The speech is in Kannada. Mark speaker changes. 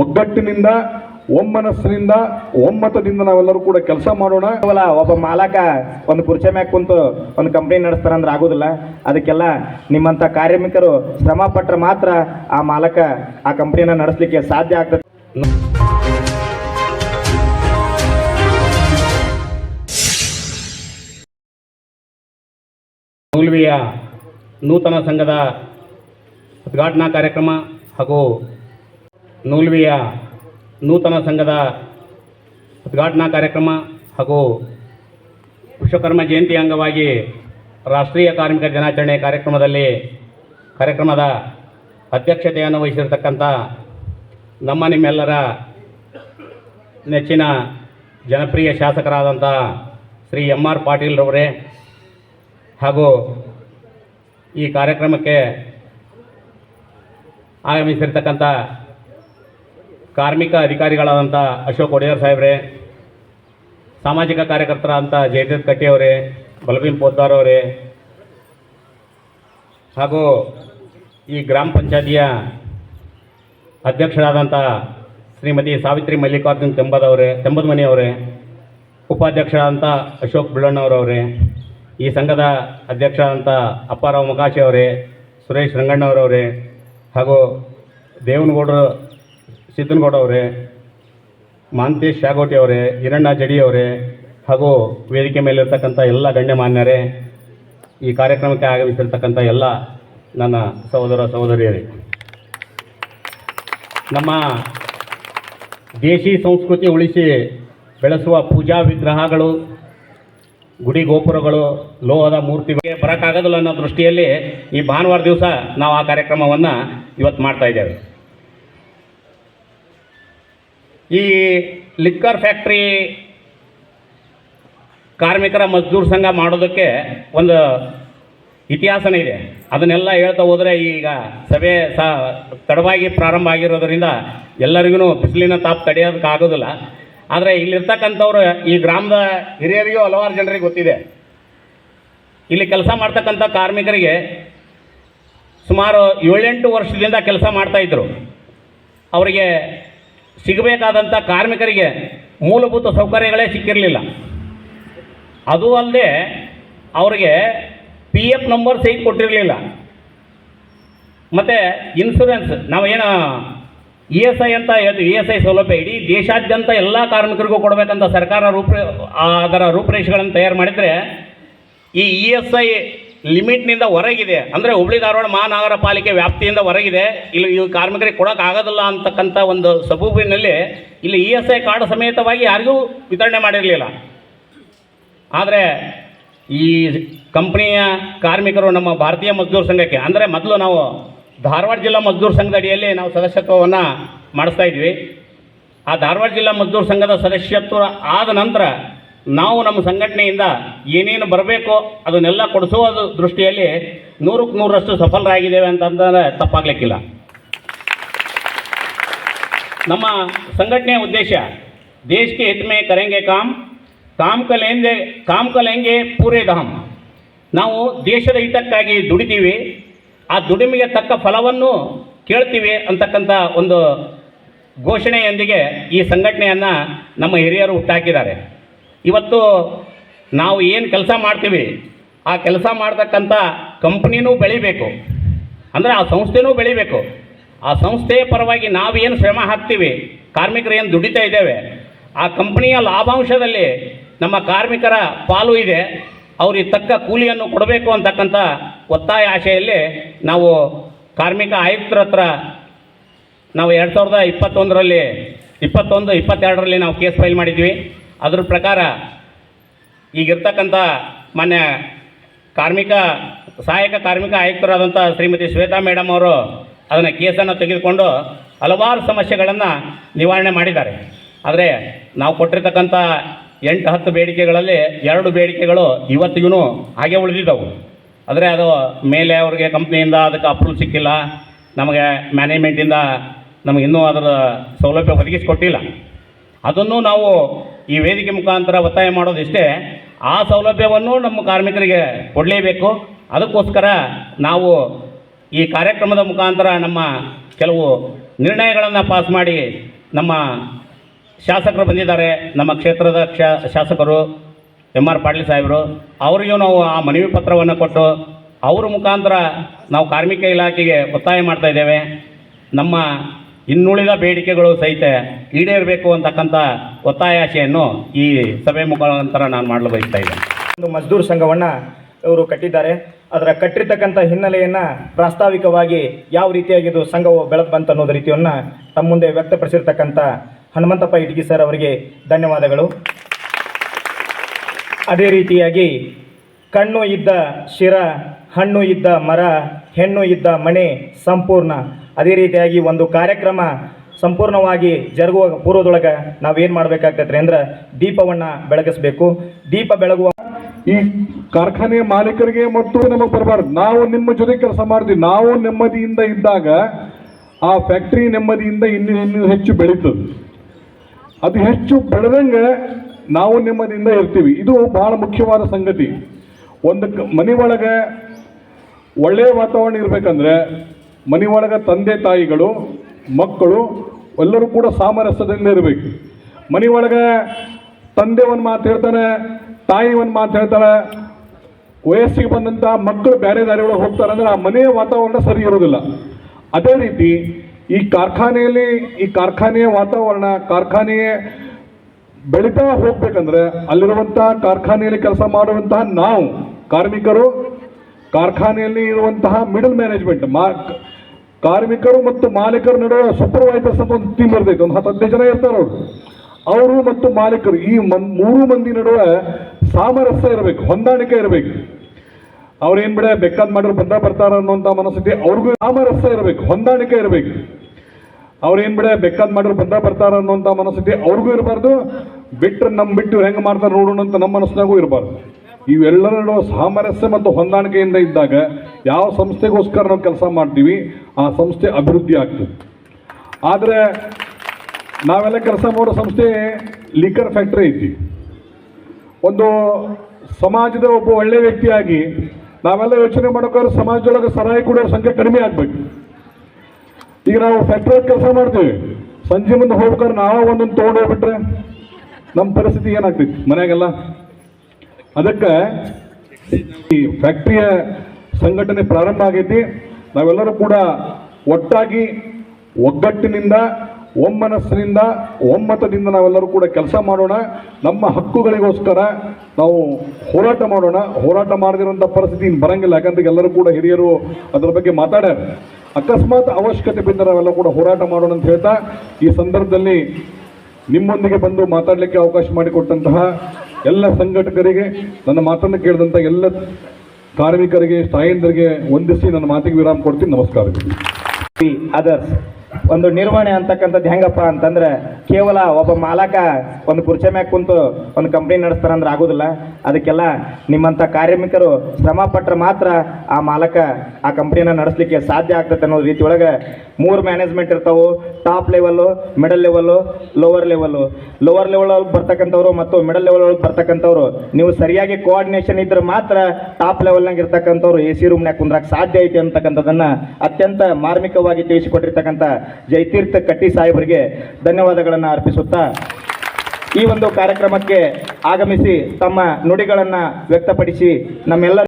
Speaker 1: ಒಗ್ಗಟ್ಟಿನಿಂದ ಒಮ್ಮನಸ್ಸಿನಿಂದ ಒಮ್ಮತದಿಂದ ನಾವೆಲ್ಲರೂ ಕೂಡ ಕೆಲಸ ಮಾಡೋಣ.
Speaker 2: ಕೇವಲ ಒಬ್ಬ ಮಾಲಕ ಒಂದು ಪುರುಷ ಮ್ಯಾಗ ಕುಂತು ಒಂದು ಕಂಪ್ನಿ ನಡೆಸ್ತಾರಂದ್ರೆ ಆಗೋದಿಲ್ಲ. ಅದಕ್ಕೆಲ್ಲ ನಿಮ್ಮಂಥ ಕಾರ್ಮಿಕರು ಶ್ರಮ ಪಟ್ಟರೆ ಮಾತ್ರ ಆ ಮಾಲಕ ಆ ಕಂಪ್ನಿಯನ್ನು ನಡೆಸಲಿಕ್ಕೆ ಸಾಧ್ಯ ಆಗ್ತದೆ.
Speaker 3: ಮೌಲ್ವಿಯ ನೂತನ ಸಂಘದ ಉದ್ಘಾಟನಾ ಕಾರ್ಯಕ್ರಮ ಹಾಗೂ ನೂಲ್ವಿಯ ನೂತನ ಸಂಘದ ಉದ್ಘಾಟನಾ ಕಾರ್ಯಕ್ರಮ ಹಾಗೂ ವಿಶ್ವಕರ್ಮ ಜಯಂತಿ ಅಂಗವಾಗಿ ರಾಷ್ಟ್ರೀಯ ಕಾರ್ಮಿಕ ದಿನಾಚರಣೆ ಕಾರ್ಯಕ್ರಮದಲ್ಲಿ ಕಾರ್ಯಕ್ರಮದ ಅಧ್ಯಕ್ಷತೆಯನ್ನು ವಹಿಸಿರ್ತಕ್ಕಂಥ ನಮ್ಮ ನಿಮ್ಮೆಲ್ಲರ ನೆಚ್ಚಿನ ಜನಪ್ರಿಯ ಶಾಸಕರಾದಂಥ ಶ್ರೀ ಎಂ ಆರ್ ಪಾಟೀಲ್ರವರೇ ಹಾಗೂ ಈ ಕಾರ್ಯಕ್ರಮಕ್ಕೆ ಆಗಮಿಸಿರ್ತಕ್ಕಂಥ ಕಾರ್ಮಿಕ ಅಧಿಕಾರಿಗಳಾದಂಥ ಅಶೋಕ್ ಒಡೆಯರ್ ಸಾಹೇಬ್ರೆ, ಸಾಮಾಜಿಕ ಕಾರ್ಯಕರ್ತರ ಅಂತ ಜಯದೇವ್ ಕಟ್ಟಿಯವರೇ ಬಲಭೀಮ್ ಪೋದ್ದಾರ್ ಅವರೇ, ಹಾಗೂ ಈ ಗ್ರಾಮ ಪಂಚಾಯತಿಯ ಅಧ್ಯಕ್ಷರಾದಂಥ ಶ್ರೀಮತಿ ಸಾವಿತ್ರಿ ಮಲ್ಲಿಕಾರ್ಜುನ್ ತೆಂಬದವರೇ ಅವರೇ ಉಪಾಧ್ಯಕ್ಷರಾದಂಥ ಅಶೋಕ್ ಬುಳ್ಳಣ್ಣವರವರೇ ಈ ಸಂಘದ ಅಧ್ಯಕ್ಷರಾದಂಥ ಅಪ್ಪಾರಾವ್ ಅವರೇ, ಸುರೇಶ್ ರಂಗಣ್ಣವರವರೇ ಹಾಗೂ ದೇವನಗೌಡರು ಸಿದ್ದನಗೌಡ ಅವರೇ, ಮಾಂತೇಶ್ ಶಾಗೋಟಿ ಅವರೇ ಹಿರಣ್ಣ ಜಡಿ ಅವರೇ, ಹಾಗೂ ವೇದಿಕೆ ಮೇಲಿರ್ತಕ್ಕಂಥ ಎಲ್ಲ ಗಣ್ಯಮಾನ್ಯರೇ ಈ ಕಾರ್ಯಕ್ರಮಕ್ಕೆ ಆಗಮಿಸಿರ್ತಕ್ಕಂಥ ಎಲ್ಲ ನನ್ನ ಸಹೋದರ ಸಹೋದರಿಯರೇ. ನಮ್ಮ ದೇಶಿ ಸಂಸ್ಕೃತಿ ಉಳಿಸಿ ಬೆಳೆಸುವ ಪೂಜಾ ವಿಗ್ರಹಗಳು, ಗುಡಿ ಗೋಪುರಗಳು, ಲೋಹದ ಮೂರ್ತಿಗಳಿಗೆ ಬರೋಕ್ಕಾಗೋದಿಲ್ಲ ಅನ್ನೋ ದೃಷ್ಟಿಯಲ್ಲಿ ಈ ಭಾನುವಾರ ದಿವಸ ನಾವು ಆ ಕಾರ್ಯಕ್ರಮವನ್ನು ಇವತ್ತು ಮಾಡ್ತಾ ಇದ್ದೇವೆ. ಈ ಲಿಕ್ಕರ್ ಫ್ಯಾಕ್ಟ್ರಿ ಕಾರ್ಮಿಕರ ಮಜ್ದೂರ್ ಸಂಘ ಮಾಡೋದಕ್ಕೆ ಒಂದು ಇತಿಹಾಸನೇ ಇದೆ. ಅದನ್ನೆಲ್ಲ ಹೇಳ್ತಾ ಹೋದರೆ ಈಗ ಸಭೆ ಸ ತಡವಾಗಿ ಪ್ರಾರಂಭ ಆಗಿರೋದರಿಂದ ಎಲ್ಲರಿಗೂ ಬಿಸಿಲಿನ ತಾಪ ತಡೆಯೋದಕ್ಕಾಗೋದಿಲ್ಲ ಆದರೆ ಇಲ್ಲಿರ್ತಕ್ಕಂಥವ್ರು ಈ ಗ್ರಾಮದ ಹಿರಿಯರಿಗೂ ಹಲವಾರು ಜನರಿಗೆ ಗೊತ್ತಿದೆ. ಇಲ್ಲಿ ಕೆಲಸ ಮಾಡ್ತಕ್ಕಂಥ ಕಾರ್ಮಿಕರಿಗೆ ಸುಮಾರು ಏಳೆಂಟು ವರ್ಷದಿಂದ ಕೆಲಸ ಮಾಡ್ತಾಯಿದ್ರು ಅವರಿಗೆ ಸಿಗಬೇಕಾದಂಥ ಕಾರ್ಮಿಕರಿಗೆ ಮೂಲಭೂತ ಸೌಕರ್ಯಗಳೇ ಸಿಕ್ಕಿರಲಿಲ್ಲ. ಅದು ಅಲ್ಲದೆ ಅವರಿಗೆ ಪಿ ಎಫ್ ನಂಬರ್ ಸಹಿತ ಕೊಟ್ಟಿರಲಿಲ್ಲ. ಮತ್ತು ಇನ್ಶೂರೆನ್ಸ್ ನಾವೇನು ಇ ಎಸ್ ಐ ಅಂತ ಹೇಳ್ತೀವಿ ಇ ಎಸ್ ಐ ಸೌಲಭ್ಯ ಇಡೀ ದೇಶಾದ್ಯಂತ ಎಲ್ಲ ಕಾರ್ಮಿಕರಿಗೂ ಕೊಡಬೇಕಂತ ಸರ್ಕಾರ ರೂಪ ಅದರ ರೂಪರೇಷೆಗಳನ್ನು ತಯಾರು ಮಾಡಿದರೆ ಈ ಇ ಎಸ್ ಐ ಲಿಮಿಟ್ನಿಂದ ಹೊರಗಿದೆ. ಅಂದರೆ ಹುಬ್ಳಿ ಧಾರವಾಡ ಮಹಾನಗರ ಪಾಲಿಕೆ ವ್ಯಾಪ್ತಿಯಿಂದ ಹೊರಗಿದೆ. ಇಲ್ಲಿ ಈ ಕಾರ್ಮಿಕರಿಗೆ ಕೊಡೋಕ್ಕಾಗೋದಿಲ್ಲ ಅಂತಕ್ಕಂಥ ಒಂದು ಸಬೂಬಿನಲ್ಲಿ ಇಲ್ಲಿ ಇ ಎಸ್ ಐ ಕಾರ್ಡ್ ಸಮೇತವಾಗಿ ಯಾರಿಗೂ ವಿತರಣೆ ಮಾಡಿರಲಿಲ್ಲ. ಆದರೆ ಈ ಕಂಪ್ನಿಯ ಕಾರ್ಮಿಕರು ನಮ್ಮ ಭಾರತೀಯ ಮಜ್ದೂರ್ ಸಂಘಕ್ಕೆ, ಅಂದರೆ ಮೊದಲು ನಾವು ಧಾರವಾಡ ಜಿಲ್ಲಾ ಮಜ್ದೂರ್ ಸಂಘದ ಅಡಿಯಲ್ಲಿ ನಾವು ಸದಸ್ಯತ್ವವನ್ನು ಮಾಡಿಸ್ತಾ ಇದ್ವಿ. ಆ ಧಾರವಾಡ ಜಿಲ್ಲಾ ಮಜ್ದೂರ್ ಸಂಘದ ಸದಸ್ಯತ್ವ ಆದ ನಂತರ ನಾವು ನಮ್ಮ ಸಂಘಟನೆಯಿಂದ ಏನೇನು ಬರಬೇಕೋ ಅದನ್ನೆಲ್ಲ ಕೊಡಿಸುವ ದೃಷ್ಟಿಯಲ್ಲಿ ನೂರಕ್ಕೆ ನೂರರಷ್ಟು ಸಫಲರಾಗಿದ್ದೇವೆ ಅಂತಂದರೆ ತಪ್ಪಾಗಲಿಕ್ಕಿಲ್ಲ. ನಮ್ಮ ಸಂಘಟನೆಯ ಉದ್ದೇಶ ದೇಶಕ್ಕೆ ಹೆತ್ಮೆ ಕರೆಂಗೆ ಕಾಮ್ ಕಾಮ್ ಕಲೆಂದೆ ಕಾಮ್ ಕಲೆಂಗೆ ಪೂರೇ ನಾವು ದೇಶದ ಹಿತಕ್ಕಾಗಿ ದುಡಿತೀವಿ, ಆ ದುಡಿಮೆಗೆ ತಕ್ಕ ಫಲವನ್ನು ಕೇಳ್ತೀವಿ ಅಂತಕ್ಕಂಥ ಒಂದು ಘೋಷಣೆಯೊಂದಿಗೆ ಈ ಸಂಘಟನೆಯನ್ನು ನಮ್ಮ ಹಿರಿಯರು ಹುಟ್ಟಾಕಿದ್ದಾರೆ. ಇವತ್ತು ನಾವು ಏನು ಕೆಲಸ ಮಾಡ್ತೀವಿ, ಆ ಕೆಲಸ ಮಾಡ್ತಕ್ಕಂಥ ಕಂಪ್ನಿನೂ ಬೆಳಿಬೇಕು. ಅಂದರೆ ಆ ಸಂಸ್ಥೆನೂ ಬೆಳಿಬೇಕು. ಆ ಸಂಸ್ಥೆಯ ಪರವಾಗಿ ನಾವೇನು ಶ್ರಮ ಹಾಕ್ತೀವಿ, ಕಾರ್ಮಿಕರು ಏನು ದುಡಿತಾ ಇದ್ದೇವೆ, ಆ ಕಂಪ್ನಿಯ ಲಾಭಾಂಶದಲ್ಲಿ ನಮ್ಮ ಕಾರ್ಮಿಕರ ಪಾಲು ಇದೆ, ಅವ್ರಿಗೆ ತಕ್ಕ ಕೂಲಿಯನ್ನು ಕೊಡಬೇಕು ಅಂತಕ್ಕಂಥ ಒತ್ತಾಯ ಆಶೆಯಲ್ಲಿ ನಾವು ಕಾರ್ಮಿಕ ಆಯುಕ್ತರ ಹತ್ರ ನಾವು ಎರಡು ಸಾವಿರದ ಇಪ್ಪತ್ತೊಂದರಲ್ಲಿ, ಇಪ್ಪತ್ತೊಂದು, ಇಪ್ಪತ್ತೆರಡರಲ್ಲಿ ನಾವು ಕೇಸ್ ಫೈಲ್ ಮಾಡಿದ್ವಿ. ಅದ್ರ ಪ್ರಕಾರ ಈಗಿರ್ತಕ್ಕಂಥ ಮಾನ್ಯ ಕಾರ್ಮಿಕ, ಸಹಾಯಕ ಕಾರ್ಮಿಕ ಆಯುಕ್ತರಾದಂಥ ಶ್ರೀಮತಿ ಶ್ವೇತಾ ಮೇಡಮ್ ಅವರು ಅದನ್ನು ಕೇಸನ್ನು ತೆಗೆದುಕೊಂಡು ಹಲವಾರು ಸಮಸ್ಯೆಗಳನ್ನು ನಿವಾರಣೆ ಮಾಡಿದ್ದಾರೆ. ಆದರೆ ನಾವು ಕೊಟ್ಟಿರ್ತಕ್ಕಂಥ ಎಂಟು, ಹತ್ತು ಬೇಡಿಕೆಗಳಲ್ಲಿ ಎರಡು ಬೇಡಿಕೆಗಳು ಇವತ್ತಿಗೂ ಹಾಗೆ ಉಳಿದಿದ್ದವು. ಆದರೆ ಅದು ಮೇಲೆ ಅವ್ರಿಗೆ ಕಂಪ್ನಿಯಿಂದ ಅದಕ್ಕೆ ಅಪ್ರೂವ್ ಸಿಕ್ಕಿಲ್ಲ, ನಮಗೆ ಮ್ಯಾನೇಜ್ಮೆಂಟಿಂದ ನಮಗೆ ಇನ್ನೂ ಅದರ ಸೌಲಭ್ಯ ಒದಗಿಸಿಕೊಟ್ಟಿಲ್ಲ. ಅದನ್ನು ನಾವು ಈ ವೇದಿಕೆ ಮುಖಾಂತರ ಒತ್ತಾಯ ಮಾಡೋದಿಷ್ಟೇ ಆ ಸೌಲಭ್ಯವನ್ನು ನಮ್ಮ ಕಾರ್ಮಿಕರಿಗೆ ಕೊಡಲೇಬೇಕು. ಅದಕ್ಕೋಸ್ಕರ ನಾವು ಈ ಕಾರ್ಯಕ್ರಮದ ಮುಖಾಂತರ ನಮ್ಮ ಕೆಲವು ನಿರ್ಣಯಗಳನ್ನು ಪಾಸ್ ಮಾಡಿ ನಮ್ಮ ಶಾಸಕರು ಬಂದಿದ್ದಾರೆ. ನಮ್ಮ ಕ್ಷೇತ್ರದ ಕ್ಷ, ಶಾಸಕರು ಎಂ ಆರ್ ಪಾಟೀಲ್ ಸಾಹೇಬರು, ಅವರಿಗೂ ನಾವು ಆ ಮನವಿ ಪತ್ರವನ್ನು ಕೊಟ್ಟು ಅವರ ಮುಖಾಂತರ ನಾವು ಕಾರ್ಮಿಕ ಇಲಾಖೆಗೆ ಒತ್ತಾಯ ಮಾಡ್ತಾ ಇದ್ದೇವೆ. ನಮ್ಮ ಇನ್ನುಳಿದ ಬೇಡಿಕೆಗಳು ಸಹಿತ ಈಡೇರಬೇಕು ಅಂತಕ್ಕಂಥ ಒತ್ತಾಯಾಶೆಯನ್ನು ಈ ಸಭೆ ಮುಖಾಂತರ ನಾನು ಮಾಡಲು ಬಯಸ್ತಾ ಇದ್ದೇನೆ.
Speaker 2: ಒಂದು ಮಜ್ದೂರ್ ಸಂಘವನ್ನು ಇವರು ಕಟ್ಟಿದ್ದಾರೆ. ಅದರ ಕಟ್ಟಿರ್ತಕ್ಕಂಥ ಹಿನ್ನೆಲೆಯನ್ನು ಪ್ರಾಸ್ತಾವಿಕವಾಗಿ ಯಾವ ರೀತಿಯಾಗಿ ಇದು ಸಂಘವು ಬೆಳೆದು ಬಂತು ಅನ್ನೋದು ರೀತಿಯನ್ನು ತಮ್ಮ ಮುಂದೆ ವ್ಯಕ್ತಪಡಿಸಿರ್ತಕ್ಕಂಥ ಹನುಮಂತಪ್ಪ ಇಟಗಿ ಸರ್ ಅವರಿಗೆ ಧನ್ಯವಾದಗಳು. ಅದೇ ರೀತಿಯಾಗಿ ಕಣ್ಣು ಇದ್ದ ಶಿರ, ಹಣ್ಣು ಇದ್ದ ಮರ, ಹೆಣ್ಣು ಇದ್ದ ಮನೆ ಸಂಪೂರ್ಣ ಅದೇ ರೀತಿಯಾಗಿ ಒಂದು ಕಾರ್ಯಕ್ರಮ ಸಂಪೂರ್ಣವಾಗಿ ಜರುಗುವ ಪೂರ್ವದೊಳಗೆ ನಾವೇನು ಮಾಡಬೇಕಾಗ್ತೈತ್ರಿ ಅಂದ್ರೆ ದೀಪವನ್ನು ಬೆಳಗಿಸಬೇಕು. ದೀಪ ಬೆಳಗುವ
Speaker 1: ಈ ಕಾರ್ಖಾನೆಯ ಮಾಲೀಕರಿಗೆ ಮತ್ತು ನಮಗೆ ಬರಬಾರ್ದು. ನಾವು ನಿಮ್ಮ ಜೊತೆ ಕೆಲಸ ಮಾಡ್ತೀವಿ. ನಾವು ನೆಮ್ಮದಿಯಿಂದ ಇದ್ದಾಗ ಆ ಫ್ಯಾಕ್ಟ್ರಿ ನೆಮ್ಮದಿಯಿಂದ ಇನ್ನೂ ಇನ್ನೂ ಹೆಚ್ಚು ಬೆಳೀತದೆ. ಅದು ಹೆಚ್ಚು ಬೆಳೆದಂಗೆ ನಾವು ನೆಮ್ಮದಿಯಿಂದ ಇರ್ತೀವಿ. ಇದು ಬಹಳ ಮುಖ್ಯವಾದ ಸಂಗತಿ. ಒಂದು ಮನೆ ಒಳಗೆ ಒಳ್ಳೆಯ ವಾತಾವರಣ ಇರಬೇಕಂದ್ರೆ ಮನೆ ಒಳಗೆ ತಂದೆ ತಾಯಿಗಳು, ಮಕ್ಕಳು, ಎಲ್ಲರೂ ಕೂಡ ಸಾಮರಸ್ಯದಿಂದ ಇರಬೇಕು. ಮನೆ ಒಳಗೆ ತಂದೆ ಒಂದು ಮಾತು ಹೇಳ್ತಾನೆ, ತಾಯಿ ಒಂದು ಮಾತು ಹೇಳ್ತಾನೆ, ವಯಸ್ಸಿಗೆ ಬಂದಂಥ ಮಕ್ಕಳು ಬೇರೆ ದಾರಿ ಒಳಗೆ ಹೋಗ್ತಾರೆ ಅಂದ್ರೆ ಆ ಮನೆಯ ವಾತಾವರಣ ಸರಿ ಇರೋದಿಲ್ಲ. ಅದೇ ರೀತಿ ಈ ಕಾರ್ಖಾನೆಯಲ್ಲಿ, ಈ ಕಾರ್ಖಾನೆಯ ವಾತಾವರಣ, ಕಾರ್ಖಾನೆಯ ಬೆಳೀತಾ ಹೋಗ್ಬೇಕಂದ್ರೆ ಅಲ್ಲಿರುವಂತಹ ಕಾರ್ಖಾನೆಯಲ್ಲಿ ಕೆಲಸ ಮಾಡುವಂತಹ ನಾವು ಕಾರ್ಮಿಕರು, ಕಾರ್ಖಾನೆಯಲ್ಲಿ ಇರುವಂತಹ ಮಿಡಲ್ ಮ್ಯಾನೇಜ್ಮೆಂಟ್ ಮಾ ಕಾರ್ಮಿಕರು ಮತ್ತು ಮಾಲೀಕರ ನಡುವೆ ಸೂಪರ್ವೈಸರ್ಸ್ ಅಂತ ಒಂದು ಟೀಮ್ ಇರ್ತೈತೆ ಒಂದು ಹತ್ತು ಹದಿನೈದು ಜನ ಇರ್ತಾರೆ ಅವರು. ಅವರು ಮತ್ತು ಮಾಲೀಕರು ಈ ಮನ್, ಮೂರು ಮಂದಿ ನಡುವೆ ಸಾಮರಸ್ಯ ಇರಬೇಕು, ಹೊಂದಾಣಿಕೆ ಇರಬೇಕು. ಅವ್ರೇನು ಬಿಡ ಬೇಕಾದ್ ಮಾಡಿದ್ರು ಬಂದ ಬರ್ತಾರ ಅನ್ನೋಂಥ ಮನಸ್ಥಿತಿ ಅವ್ರಿಗೂ ಸಾಮರಸ್ಯ ಇರಬೇಕು, ಹೊಂದಾಣಿಕೆ ಇರಬೇಕು. ಅವ್ರೇನು ಬಿಡ ಬೇಕಾದ್ ಮಾಡಿದ್ರು ಬಂದ ಬರ್ತಾರ ಅನ್ನೋಂಥ ಮನಸ್ಥಿತಿ ಅವ್ರಿಗೂ ಇರಬಾರ್ದು. ಬಿಟ್ಟರೆ ನಮ್ಮ ಬಿಟ್ಟು ಹೆಂಗ್ ಮಾಡ್ತಾರೆ ನೋಡೋಣ ಅಂತ ನಮ್ಮ ಮನಸ್ಸಿನಾಗೂ ಇರಬಾರ್ದು. ಇವೆಲ್ಲರ ಸಾಮರಸ್ಯ ಮತ್ತು ಹೊಂದಾಣಿಕೆಯಿಂದ ಇದ್ದಾಗ ಯಾವ ಸಂಸ್ಥೆಗೋಸ್ಕರ ನಾವು ಕೆಲಸ ಮಾಡ್ತೀವಿ, ಆ ಸಂಸ್ಥೆ ಅಭಿವೃದ್ಧಿ ಆಗ್ತದೆ. ಆದರೆ ನಾವೆಲ್ಲ ಕೆಲಸ ಮಾಡೋ ಸಂಸ್ಥೆ ಲಿಕರ್ ಫ್ಯಾಕ್ಟ್ರಿ ಐತಿ. ಒಂದು ಸಮಾಜದ ಒಬ್ಬ ಒಳ್ಳೆ ವ್ಯಕ್ತಿಯಾಗಿ ನಾವೆಲ್ಲ ಯೋಚನೆ ಮಾಡೋಕ್ಕಾದ್ರೆ ಸಮಾಜದೊಳಗೆ ಸರಾಯಿ ಕೂಡ ಸಂಖ್ಯೆ ಕಡಿಮೆ ಆಗ್ಬೇಕು. ಈಗ ನಾವು ಫ್ಯಾಕ್ಟ್ರಿ ಕೆಲಸ ಮಾಡ್ತೀವಿ. ಸಂಜೆ ಮುಂದೆ ಹೋಗ್ಬೇಕಾದ್ರೆ ನಾವೇ ಒಂದೊಂದು ತೊಗೊಂಡು ಹೋಗ್ಬಿಟ್ರೆ ನಮ್ಮ ಪರಿಸ್ಥಿತಿ ಏನಾಗ್ತೈತಿ? ಮನೆಯಾಗೆಲ್ಲ ಅದಕ್ಕೆ ಈ ಫ್ಯಾಕ್ಟ್ರಿಯ ಸಂಘಟನೆ ಪ್ರಾರಂಭ ಆಗೈತಿ. ನಾವೆಲ್ಲರೂ ಕೂಡ ಒಟ್ಟಾಗಿ ಒಗ್ಗಟ್ಟಿನಿಂದ, ಒಮ್ಮನಸ್ಸಿನಿಂದ, ಒಮ್ಮತದಿಂದ ನಾವೆಲ್ಲರೂ ಕೂಡ ಕೆಲಸ ಮಾಡೋಣ. ನಮ್ಮ ಹಕ್ಕುಗಳಿಗೋಸ್ಕರ ನಾವು ಹೋರಾಟ ಮಾಡೋಣ. ಹೋರಾಟ ಮಾಡದಿರುವಂಥ ಪರಿಸ್ಥಿತಿ ಇನ್ನು ಬರಂಗಿಲ್ಲ. ಯಾಕಂದ್ರೆ ಎಲ್ಲರೂ ಕೂಡ ಹಿರಿಯರು ಅದರ ಬಗ್ಗೆ ಮಾತಾಡ್ಯಾರ. ಅಕಸ್ಮಾತ್ ಅವಶ್ಯಕತೆ ಬಿದ್ದ ನಾವೆಲ್ಲ ಕೂಡ ಹೋರಾಟ ಮಾಡೋಣ ಅಂತ ಹೇಳ್ತಾ ಈ ಸಂದರ್ಭದಲ್ಲಿ ನಿಮ್ಮೊಂದಿಗೆ ಬಂದು ಮಾತಾಡಲಿಕ್ಕೆ ಅವಕಾಶ ಮಾಡಿಕೊಟ್ಟಂತಹ ಎಲ್ಲ ಸಂಘಟಕರಿಗೆ ನನ್ನ ಮಾತನ್ನು ಕೇಳಿದಂಥ ಎಲ್ಲ ಕಾರ್ಮಿಕರಿಗೆ ತಾಯಂದರಿಗೆ ವಂದಿಸಿ ನನ್ನ ಮಾತಿಗೆ ವಿರಾಮ ಕೊಡ್ತೀನಿ. ನಮಸ್ಕಾರಗಳು
Speaker 2: ಅದರ್ಸ್ ಒಂದು ನಿರ್ವಹಣೆ ಅಂತಕ್ಕಂಥದ್ದು ಹೆಂಗಪ್ಪ ಅಂತಂದ್ರೆ ಕೇವಲ ಒಬ್ಬ ಮಾಲಕ ಒಂದು ಕುರ್ಚೆ ಮ್ಯಾಗ ಕುಂತು ಒಂದು ಕಂಪ್ನಿ ನಡೆಸ್ತಾರಂದ್ರೆ ಆಗೋದಿಲ್ಲ. ಅದಕ್ಕೆಲ್ಲ ನಿಮ್ಮಂಥ ಕಾರ್ಮಿಕರು ಶ್ರಮ ಪಟ್ಟರೆ ಮಾತ್ರ ಆ ಮಾಲಕ ಆ ಕಂಪ್ನಿನ ನಡೆಸಲಿಕ್ಕೆ ಸಾಧ್ಯ ಆಗ್ತದೆ ಅನ್ನೋ ರೀತಿ ಒಳಗೆ ಮೂರು ಮ್ಯಾನೇಜ್ಮೆಂಟ್ ಇರ್ತಾವೆ. Top level middle level lower level lower level ಬರ್ತಕ್ಕಂಥವ್ರು ಮತ್ತು ಮಿಡಲ್ ಲೆವೆಲ್ ಒಳಗೆ ಬರ್ತಕ್ಕಂಥವ್ರು. ನೀವು ಸರಿಯಾಗಿ ಕೋಆರ್ಡಿನೇಷನ್ ಇದ್ರೆ ಮಾತ್ರ ಟಾಪ್ ಲೆವೆಲ್ನಾಗ ಇರ್ತಕ್ಕಂಥವ್ರು ಎ ಸಿ ರೂಮ್ನಾಗ ಕುಂದ್ರಾಕ್ ಸಾಧ್ಯ ಐತೆ ಅಂತಕ್ಕಂಥದ್ದನ್ನು ಅತ್ಯಂತ ಮಾರ್ಮಿಕವಾಗಿ ತಿಳಿಸಿಕೊಟ್ಟಿರ್ತಕ್ಕಂಥ ಜಯತೀರ್ಥ ಕಟ್ಟಿ ಸಾಹೇಬರಿಗೆ ಧನ್ಯವಾದಗಳನ್ನು ಅರ್ಪಿಸುತ್ತಾ ಈ ಒಂದು ಕಾರ್ಯಕ್ರಮಕ್ಕೆ ಆಗಮಿಸಿ ತಮ್ಮ ನುಡಿಗಳನ್ನು ವ್ಯಕ್ತಪಡಿಸಿ ನಮ್ಮೆಲ್ಲರ